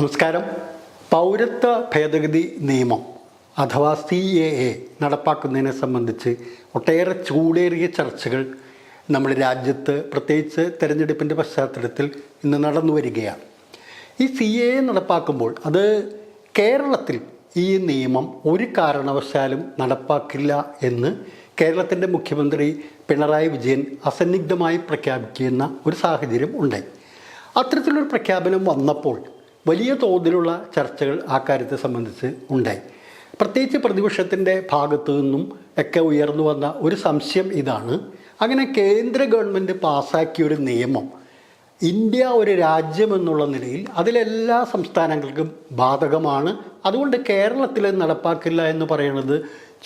നമസ്കാരം. പൗരത്വ ഭേദഗതി നിയമം അഥവാ സി എ എ നടപ്പാക്കുന്നതിനെ സംബന്ധിച്ച് ഒട്ടേറെ ചൂടേറിയ ചർച്ചകൾ നമ്മുടെ രാജ്യത്ത് പ്രത്യേകിച്ച് തെരഞ്ഞെടുപ്പിന്റെ പശ്ചാത്തലത്തിൽ ഇന്ന് നടന്നു വരികയാണ്. ഈ സി എ എ നടപ്പാക്കുമ്പോൾ അത് കേരളത്തിൽ ഈ നിയമം ഒരു കാരണവശാലും നടപ്പാക്കില്ല എന്ന് കേരളത്തിന്റെ മുഖ്യമന്ത്രി പിണറായി വിജയൻ അസന്നിഗ്ധമായി പ്രഖ്യാപിക്കുന്ന ഒരു സാഹചര്യം ഉണ്ടായി. അത്തരത്തിലൊരു പ്രഖ്യാപനം വന്നപ്പോൾ വലിയ തോതിലുള്ള ചർച്ചകൾ ആ കാര്യത്തെ സംബന്ധിച്ച് ഉണ്ടായി. പ്രത്യേകിച്ച് പ്രതിപക്ഷത്തിന്റെ ഭാഗത്തു നിന്നും ഒക്കെ ഉയർന്നു വന്ന ഒരു സംശയം ഇതാണ്. അങ്ങനെ കേന്ദ്ര ഗവൺമെന്റ് പാസ്സാക്കിയ ഒരു നിയമം ഇന്ത്യ ഒരു രാജ്യം എന്നുള്ള നിലയിൽ അതിലെല്ലാ സംസ്ഥാനങ്ങൾക്കും ബാധകമാണ്. അതുകൊണ്ട് കേരളത്തിൽ നടപ്പാക്കില്ല എന്ന് പറയുന്നത്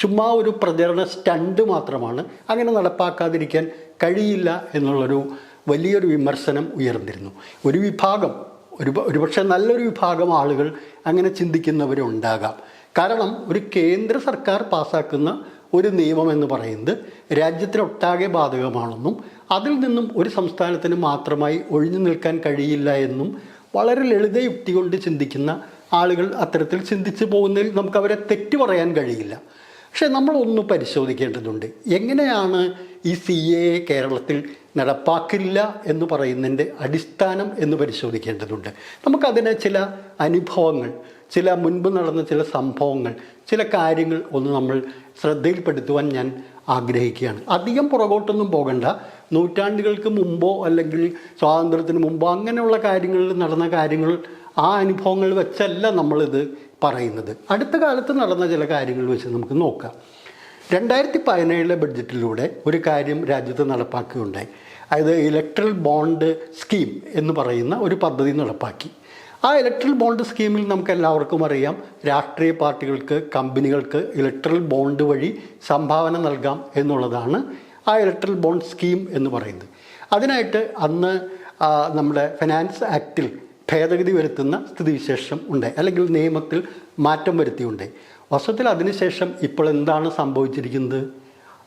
ചുമ്മാ ഒരു പ്രചരണ സ്റ്റണ്ട് മാത്രമാണ്. അങ്ങനെ നടപ്പാക്കാതിരിക്കാൻ കഴിയില്ല എന്നുള്ളൊരു വലിയൊരു വിമർശനം ഉയർന്നിരുന്നു. ഒരു വിഭാഗം ഒരു ഒരുപക്ഷെ നല്ലൊരു വിഭാഗം ആളുകൾ അങ്ങനെ ചിന്തിക്കുന്നവരുണ്ടാകാം. കാരണം ഒരു കേന്ദ്ര സർക്കാർ പാസ്സാക്കുന്ന ഒരു നിയമം എന്ന് പറയുന്നത് രാജ്യത്തിനൊട്ടാകെ ബാധകമാണെന്നും അതിൽ നിന്നും ഒരു സംസ്ഥാനത്തിന് മാത്രമായി ഒഴിഞ്ഞു നിൽക്കാൻ കഴിയില്ല എന്നും വളരെ ലളിത യുക്തി കൊണ്ട് ചിന്തിക്കുന്ന ആളുകൾ അത്തരത്തിൽ ചിന്തിച്ചു പോകുന്നതിൽ നമുക്ക് അവരെ തെറ്റു പറയാൻ കഴിയില്ല. പക്ഷേ നമ്മളൊന്ന് പരിശോധിക്കേണ്ടതുണ്ട്. എങ്ങനെയാണ് ഈ സി എ കേരളത്തിൽ നടപ്പാക്കില്ല എന്ന് പറയുന്നതിന്റെ അടിസ്ഥാനം എന്ന് പരിശോധിക്കേണ്ടതുണ്ട്. നമുക്കതിന് ചില അനുഭവങ്ങൾ ചില മുൻപ് നടന്ന ചില സംഭവങ്ങൾ ചില കാര്യങ്ങൾ ഒന്ന് നമ്മൾ ശ്രദ്ധയിൽപ്പെടുത്തുവാൻ ഞാൻ ആഗ്രഹിക്കുകയാണ്. അധികം പുറകോട്ടൊന്നും പോകണ്ട. നൂറ്റാണ്ടുകൾക്ക് മുമ്പോ അല്ലെങ്കിൽ സ്വാതന്ത്ര്യത്തിന് മുമ്പോ അങ്ങനെയുള്ള കാര്യങ്ങളിൽ നടന്ന കാര്യങ്ങൾ ആ അനുഭവങ്ങൾ വെച്ചല്ല നമ്മളിത് പറയുന്നത്. അടുത്ത കാലത്ത് നടന്ന ചില കാര്യങ്ങൾ വെച്ച് നമുക്ക് നോക്കാം. രണ്ടായിരത്തി പതിനേഴിലെ ബഡ്ജറ്റിലൂടെ ഒരു കാര്യം രാജ്യത്ത് നടപ്പാക്കുകയുണ്ടായി. അതായത് ഇലക്ട്രൽ ബോണ്ട് സ്കീം എന്ന് പറയുന്ന ഒരു പദ്ധതി നടപ്പാക്കി. ആ ഇലക്ട്രൽ ബോണ്ട് സ്കീമിൽ നമുക്ക് എല്ലാവർക്കും അറിയാം രാഷ്ട്രീയ പാർട്ടികൾക്ക് കമ്പനികൾക്ക് ഇലക്ട്രൽ ബോണ്ട് വഴി സംഭാവന നൽകാം എന്നുള്ളതാണ് ആ ഇലക്ട്രൽ ബോണ്ട് സ്കീം എന്ന് പറയുന്നത്. അതിനായിട്ട് അന്ന് നമ്മുടെ ഫിനാൻസ് ആക്റ്റിൽ ഭേദഗതി വരുത്തുന്ന സ്ഥിതിവിശേഷം ഉണ്ട്. അല്ലെങ്കിൽ നിയമത്തിൽ മാറ്റം വരുത്തിയുണ്ട്. വർഷത്തിൽ അതിനുശേഷം ഇപ്പോൾ എന്താണ് സംഭവിച്ചിരിക്കുന്നത്?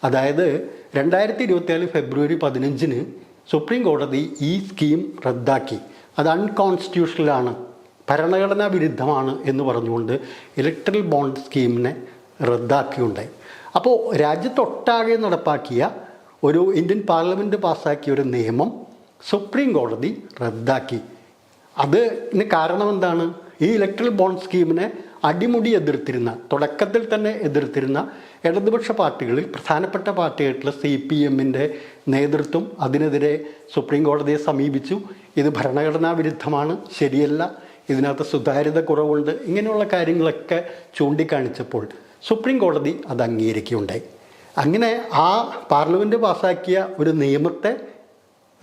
അതായത് രണ്ടായിരത്തി ഇരുപത്തിനാല് ഫെബ്രുവരി പതിനഞ്ചിന് സുപ്രീം കോടതി ഈ സ്കീം റദ്ദാക്കി. അത് അൺകോൺസ്റ്റിറ്റ്യൂഷണലാണ് ഭരണഘടനാ വിരുദ്ധമാണ് എന്ന് പറഞ്ഞുകൊണ്ട് ഇലക്ട്രൽ ബോണ്ട് സ്കീമിനെ റദ്ദാക്കിയുണ്ടായി അപ്പോൾ രാജ്യത്തൊട്ടാകെ നടപ്പാക്കിയ ഒരു ഇന്ത്യൻ പാർലമെന്റ് പാസ്സാക്കിയ ഒരു നിയമം സുപ്രീം കോടതി റദ്ദാക്കി. അതിന് കാരണം എന്താണ്? ഈ ഇലക്ട്രൽ ബോണ്ട് സ്കീമിനെ അടിമുടി എതിർത്തിരുന്ന തുടക്കത്തിൽ തന്നെ എതിർത്തിരുന്ന ഇടതുപക്ഷ പാർട്ടികളിൽ പ്രധാനപ്പെട്ട പാർട്ടിയായിട്ടുള്ള സി പി എമ്മിന്റെ നേതൃത്വം അതിനെതിരെ സുപ്രീം കോടതിയെ സമീപിച്ചു. ഇത് ഭരണഘടനാ വിരുദ്ധമാണ് ശരിയല്ല. ഇതിനകത്ത് സുതാര്യത കുറവുണ്ട്. ഇങ്ങനെയുള്ള കാര്യങ്ങളൊക്കെ ചൂണ്ടിക്കാണിച്ചപ്പോൾ സുപ്രീം കോടതി അത് അംഗീകരിക്കുകയുണ്ടായി. അങ്ങനെ ആ പാർലമെന്റ് പാസ്സാക്കിയ ഒരു നിയമത്തെ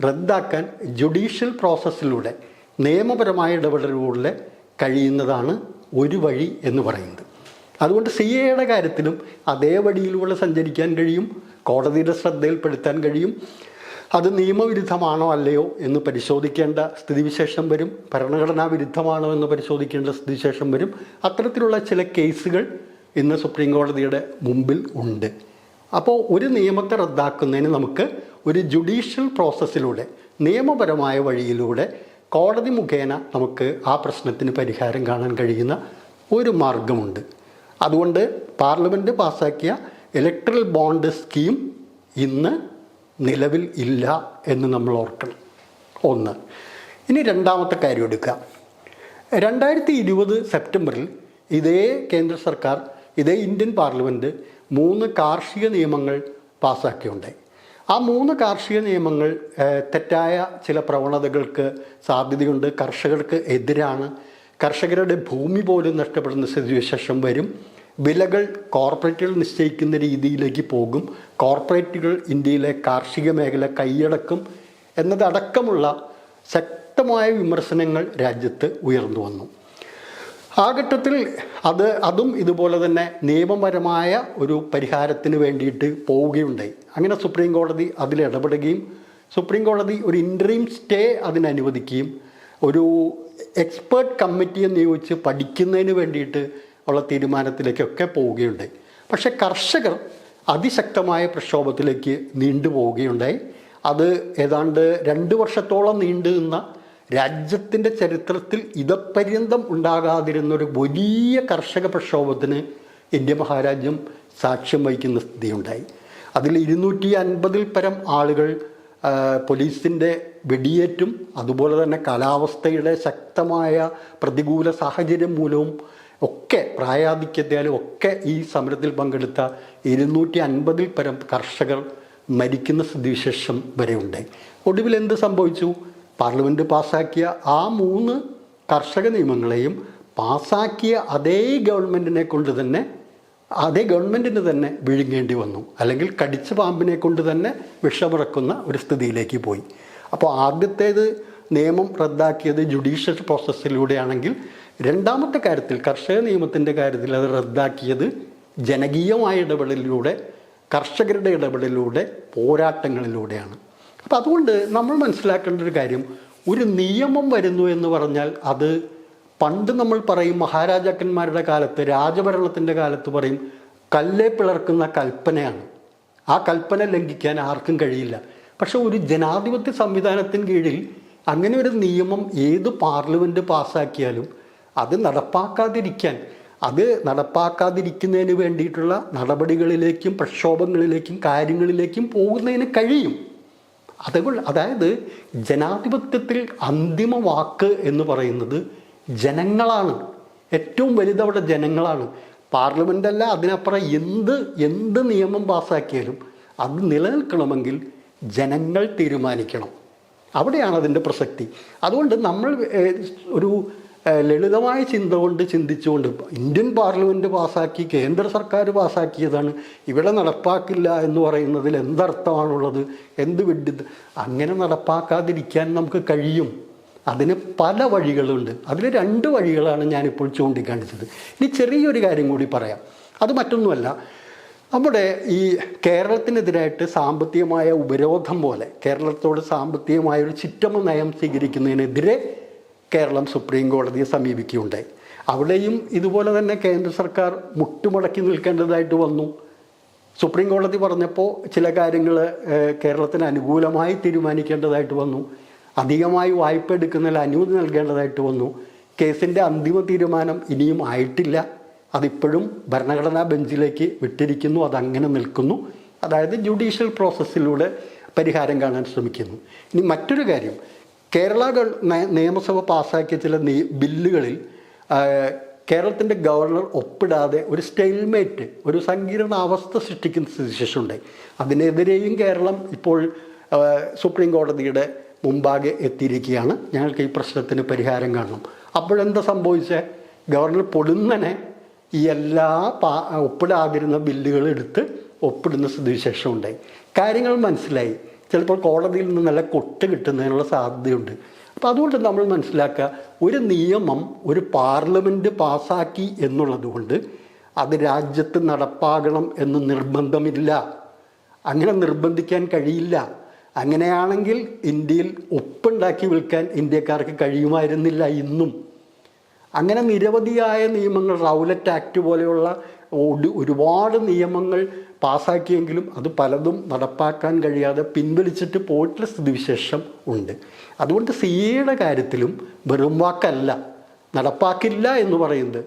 റദ്ദാക്കാൻ ജുഡീഷ്യൽ പ്രോസസ്സിലൂടെ നിയമപരമായ ഇടപെടലുകളിലൂടെ കഴിയുന്നതാണ് ഒരു വഴി എന്ന് പറയുന്നത്. അതുകൊണ്ട് സി എയുടെ കാര്യത്തിലും അതേ വഴിയിലൂടെ സഞ്ചരിക്കാൻ കഴിയും കോടതിയുടെ ശ്രദ്ധയിൽപ്പെടുത്താൻ കഴിയും. അത് നിയമവിരുദ്ധമാണോ അല്ലയോ എന്ന് പരിശോധിക്കേണ്ട സ്ഥിതിവിശേഷം വരും ഭരണഘടനാ വിരുദ്ധമാണോ എന്ന് പരിശോധിക്കേണ്ട സ്ഥിതിവിശേഷം വരും. അത്തരത്തിലുള്ള ചില കേസുകൾ ഇന്ന് സുപ്രീം കോടതിയുടെ മുമ്പിൽ ഉണ്ട്. അപ്പോൾ ഒരു നിയമത്തെ റദ്ദാക്കുന്നതിന് നമുക്ക് ഒരു ജുഡീഷ്യൽ പ്രോസസ്സിലൂടെ നിയമപരമായ വഴിയിലൂടെ കോടതി മുഖേന നമുക്ക് ആ പ്രശ്നത്തിന് പരിഹാരം കാണാൻ കഴിയുന്ന ഒരു മാർഗമുണ്ട്. അതുകൊണ്ട് പാർലമെന്റ് പാസ്സാക്കിയ ഇലക്ട്രൽ ബോണ്ട് സ്കീം ഇന്ന് നിലവിൽ ഇല്ല എന്ന് നമ്മൾ ഓർക്കണം. ഒന്ന്. ഇനി രണ്ടാമത്തെ കാര്യം എടുക്കുക. രണ്ടായിരത്തി ഇരുപത് സെപ്റ്റംബറിൽ ഇതേ കേന്ദ്ര സർക്കാർ ഇതേ ഇന്ത്യൻ പാർലമെന്റ് മൂന്ന് കാർഷിക നിയമങ്ങൾ പാസ്സാക്കിയുണ്ടായി ആ മൂന്ന് കാർഷിക നിയമങ്ങൾ തെറ്റായ ചില പ്രവണതകൾക്ക് സാധ്യതയുണ്ട്. കർഷകർക്ക് എതിരാണ്. കർഷകരുടെ ഭൂമി പോലും നഷ്ടപ്പെടുന്ന സ്ഥിതിവിശേഷം വരും. വിലകൾ കോർപ്പറേറ്റുകൾ നിശ്ചയിക്കുന്ന രീതിയിലേക്ക് പോകും. കോർപ്പറേറ്റുകൾ ഇന്ത്യയിലെ കാർഷിക മേഖല കൈയടക്കും എന്നതടക്കമുള്ള ശക്തമായ വിമർശനങ്ങൾ രാജ്യത്ത് ഉയർന്നു വന്നു. ആ ഘട്ടത്തിൽ അത് അതും ഇതുപോലെ തന്നെ നിയമപരമായ ഒരു പരിഹാരത്തിന് വേണ്ടിയിട്ട് പോവുകയുണ്ടായി. അങ്ങനെ സുപ്രീം കോടതി അതിൽ ഇടപെടുകയും സുപ്രീം കോടതി ഒരു ഇൻട്രീം സ്റ്റേ അതിനനുവദിക്കുകയും ഒരു എക്സ്പേർട്ട് കമ്മിറ്റിയെ നിയോഗിച്ച് പഠിക്കുന്നതിന് വേണ്ടിയിട്ട് ഉള്ള തീരുമാനത്തിലേക്കൊക്കെ പോവുകയുണ്ടായി. പക്ഷേ കർഷകർ അതിശക്തമായ പ്രക്ഷോഭത്തിലേക്ക് നീണ്ടുപോവുകയുണ്ടായി. അത് ഏതാണ്ട് രണ്ട് വർഷത്തോളം നീണ്ടു നിന്ന രാജ്യത്തിന്റെ ചരിത്രത്തിൽ ഇതപര്യന്തം ഉണ്ടാകാതിരുന്നൊരു വലിയ കർഷക പ്രക്ഷോഭത്തിന് ഇന്ത്യ മഹാരാജ്യം സാക്ഷ്യം വഹിക്കുന്ന സ്ഥിതിയുണ്ടായി. അതിൽ ഇരുന്നൂറ്റി അൻപതിൽ പരം ആളുകൾ പോലീസിന്റെ വെടിയേറ്റും അതുപോലെ തന്നെ കാലാവസ്ഥയുടെ ശക്തമായ പ്രതികൂല സാഹചര്യം മൂലവും ഒക്കെ പ്രായാധിക്യത്താലും ഒക്കെ ഈ സമരത്തിൽ പങ്കെടുത്ത ഇരുന്നൂറ്റി അൻപതിൽ പരം കർഷകർ മരിക്കുന്ന സ്ഥിതിവിശേഷം വരെ ഉണ്ടായി. ഒടുവിൽ എന്ത് സംഭവിച്ചു? പാർലമെന്റ് പാസ്സാക്കിയ ആ മൂന്ന് കർഷക നിയമങ്ങളെയും പാസ്സാക്കിയ അതേ ഗവൺമെന്റിനെ കൊണ്ട് തന്നെ അതേ ഗവൺമെന്റിന് തന്നെ വിഴുങ്ങേണ്ടി വന്നു. അല്ലെങ്കിൽ കടിച്ച പാമ്പിനെ കൊണ്ട് തന്നെ വിഷമിറക്കുന്ന ഒരു സ്ഥിതിയിലേക്ക് പോയി. അപ്പോൾ ആദ്യത്തേത് നിയമം റദ്ദാക്കിയത് ജുഡീഷ്യൽ പ്രോസസ്സിലൂടെയാണെങ്കിൽ രണ്ടാമത്തെ കാര്യത്തിൽ കർഷക നിയമത്തിന്റെ കാര്യത്തിൽ അത് റദ്ദാക്കിയത് ജനകീയമായ ഇടപെടലിലൂടെ കർഷകരുടെ ഇടപെടലിലൂടെ പോരാട്ടങ്ങളിലൂടെയാണ്. അപ്പം അതുകൊണ്ട് നമ്മൾ മനസ്സിലാക്കേണ്ട ഒരു കാര്യം ഒരു നിയമം വരുന്നു എന്ന് പറഞ്ഞാൽ അത് പണ്ട് നമ്മൾ പറയും മഹാരാജാക്കന്മാരുടെ കാലത്ത് രാജഭരണത്തിന്റെ കാലത്ത് പറയും കല്ലേ പിളർക്കുന്ന കൽപ്പനയാണ്. ആ കൽപ്പന ലംഘിക്കാൻ ആർക്കും കഴിയില്ല. പക്ഷെ ഒരു ജനാധിപത്യ സംവിധാനത്തിന് കീഴിൽ അങ്ങനെ ഒരു നിയമം ഏത് പാർലമെന്റ് പാസ്സാക്കിയാലും അത് നടപ്പാക്കാതിരിക്കാൻ അത് നടപ്പാക്കാതിരിക്കുന്നതിന് വേണ്ടിയിട്ടുള്ള നടപടികളിലേക്കും പ്രക്ഷോഭങ്ങളിലേക്കും കാര്യങ്ങളിലേക്കും പോകുന്നതിന് കഴിയും. അതുകൊണ്ട് അതായത് ജനാധിപത്യത്തിൽ അന്തിമ വാക്ക് എന്ന് പറയുന്നത് ജനങ്ങളാണ്. ഏറ്റവും വലുതവിടെ ജനങ്ങളാണ്. പാർലമെന്റ് അല്ല അതിനപ്പുറം എന്ത് എന്ത് നിയമം പാസ്സാക്കിയാലും അത് നിലനിൽക്കണമെങ്കിൽ ജനങ്ങൾ തീരുമാനിക്കണം. അവിടെയാണ് അതിന്റെ പ്രസക്തി. അതുകൊണ്ട് നമ്മൾ ഒരു ലളിതമായ ചിന്ത കൊണ്ട് ചിന്തിച്ചുകൊണ്ട് ഇന്ത്യൻ പാർലമെന്റ് പാസ്സാക്കി കേന്ദ്ര സർക്കാർ പാസ്സാക്കിയതാണ് ഇവിടെ നടപ്പാക്കില്ല എന്ന് പറയുന്നതിൽ എന്തർത്ഥമാണുള്ളത്? എന്ത് വിഡ്ഢി അങ്ങനെ നടപ്പാക്കാതിരിക്കാൻ നമുക്ക് കഴിയും. അതിന് പല വഴികളുണ്ട്. അതിൽ രണ്ട് വഴികളാണ് ഞാനിപ്പോൾ ചൂണ്ടിക്കാണിച്ചത്. ഇനി ചെറിയൊരു കാര്യം കൂടി പറയാം. അത് മറ്റൊന്നുമല്ല. നമ്മുടെ ഈ കേരളത്തിനെതിരായിട്ട് സാമ്പത്തികമായ ഉപരോധം പോലെ കേരളത്തോട് സാമ്പത്തികമായ ഒരു ചിറ്റമ നയം സ്വീകരിക്കുന്നതിനെതിരെ കേരളം സുപ്രീം കോടതിയെ സമീപിക്കുകയുണ്ടായി. അവിടെയും ഇതുപോലെ തന്നെ കേന്ദ്ര സർക്കാർ മുട്ടുമടക്കി നിൽക്കേണ്ടതായിട്ട് വന്നു. സുപ്രീം കോടതി പറഞ്ഞപ്പോൾ ചില കാര്യങ്ങൾ കേരളത്തിന് അനുകൂലമായി തീരുമാനിക്കേണ്ടതായിട്ട് വന്നു. അധികമായി വായ്പ എടുക്കുന്നതിൽ അനുമതി നൽകേണ്ടതായിട്ട് വന്നു. കേസിന്റെ അന്തിമ തീരുമാനം ഇനിയും ആയിട്ടില്ല. അതിപ്പോഴും ഭരണഘടനാ ബെഞ്ചിലേക്ക് വിട്ടിരിക്കുന്നു. അതങ്ങനെ നിൽക്കുന്നു. അതായത് ജുഡീഷ്യൽ പ്രോസസ്സിലൂടെ പരിഹാരം കാണാൻ ശ്രമിക്കുന്നു. ഇനി മറ്റൊരു കാര്യം. കേരള നിയമസഭ പാസ്സാക്കിയ ചില നീ ബില്ലുകളിൽ കേരളത്തിന്റെ ഗവർണർ ഒപ്പിടാതെ ഒരു സ്റ്റൈൽമേറ്റ് ഒരു സങ്കീർണ അവസ്ഥ സൃഷ്ടിക്കുന്ന സ്ഥിതിവിശേഷം ഉണ്ടായി അതിനെതിരെയും കേരളം ഇപ്പോൾ സുപ്രീം കോടതിയുടെ മുമ്പാകെ എത്തിയിരിക്കുകയാണ്. ഞങ്ങൾക്ക് ഈ പ്രശ്നത്തിന് പരിഹാരം കാണണം. അപ്പോഴെന്താ സംഭവിച്ചത് ഗവർണർ പൊടുന്നനെ ഈ എല്ലാ പാ ഒപ്പിടാതിരുന്ന ബില്ലുകൾ എടുത്ത് ഒപ്പിടുന്ന സ്ഥിതിവിശേഷം ഉണ്ടായി കാര്യങ്ങൾ മനസ്സിലായി. ചിലപ്പോൾ കോടതിയിൽ നിന്ന് നല്ല കൊട്ട് കിട്ടുന്നതിനുള്ള സാധ്യതയുണ്ട്. അപ്പോൾ അതുകൊണ്ട് നമ്മൾ മനസ്സിലാക്കുക ഒരു നിയമം ഒരു പാർലമെന്റ് പാസാക്കി എന്നുള്ളത് കൊണ്ട് അത് രാജ്യത്ത് നടപ്പാകണം എന്ന് നിർബന്ധമില്ല. അങ്ങനെ നിർബന്ധിക്കാൻ കഴിയില്ല. അങ്ങനെയാണെങ്കിൽ ഇന്ത്യയിൽ ഒപ്പുണ്ടാക്കി വിൽക്കാൻ ഇന്ത്യക്കാർക്ക് കഴിയുമായിരുന്നില്ല ഇന്നും. അങ്ങനെ നിരവധിയായ നിയമങ്ങൾ റൗലറ്റ് ആക്ട് പോലെയുള്ള ഒരുപാട് നിയമങ്ങൾ പാസ്സാക്കിയെങ്കിലും അത് പലതും നടപ്പാക്കാൻ കഴിയാതെ പിൻവലിച്ചിട്ട് പോയിട്ടുള്ള സ്ഥിതിവിശേഷം ഉണ്ട്. അതുകൊണ്ട് സി എയുടെ കാര്യത്തിലും വെറും വാക്കല്ല. നടപ്പാക്കില്ല എന്ന് പറയുന്നത്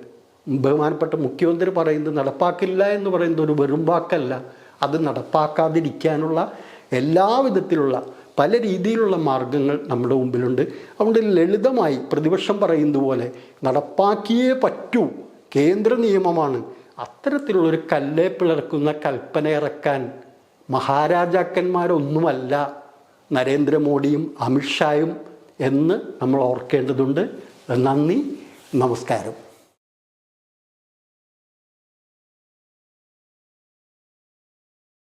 ബഹുമാനപ്പെട്ട മുഖ്യമന്ത്രി പറയുന്നത് നടപ്പാക്കില്ല എന്ന് പറയുന്നത് ഒരു വെറും വാക്കല്ല. അത് നടപ്പാക്കാതിരിക്കാനുള്ള എല്ലാവിധത്തിലുള്ള പല രീതിയിലുള്ള മാർഗങ്ങൾ നമ്മുടെ മുമ്പിലുണ്ട്. അതുകൊണ്ട് ലളിതമായി പ്രതിപക്ഷം പറയുന്നത് പോലെ നടപ്പാക്കിയേ പറ്റൂ. കേന്ദ്ര നിയമമാണ്. അത്തരത്തിലുള്ളൊരു കല്ലേ പിളർക്കുന്ന കൽപ്പന ഇറക്കാൻ മഹാരാജാക്കന്മാരൊന്നുമല്ല നരേന്ദ്രമോദിയും അമിത്ഷായും എന്ന് നമ്മൾ ഓർക്കേണ്ടതുണ്ട്. നന്ദി നമസ്കാരം.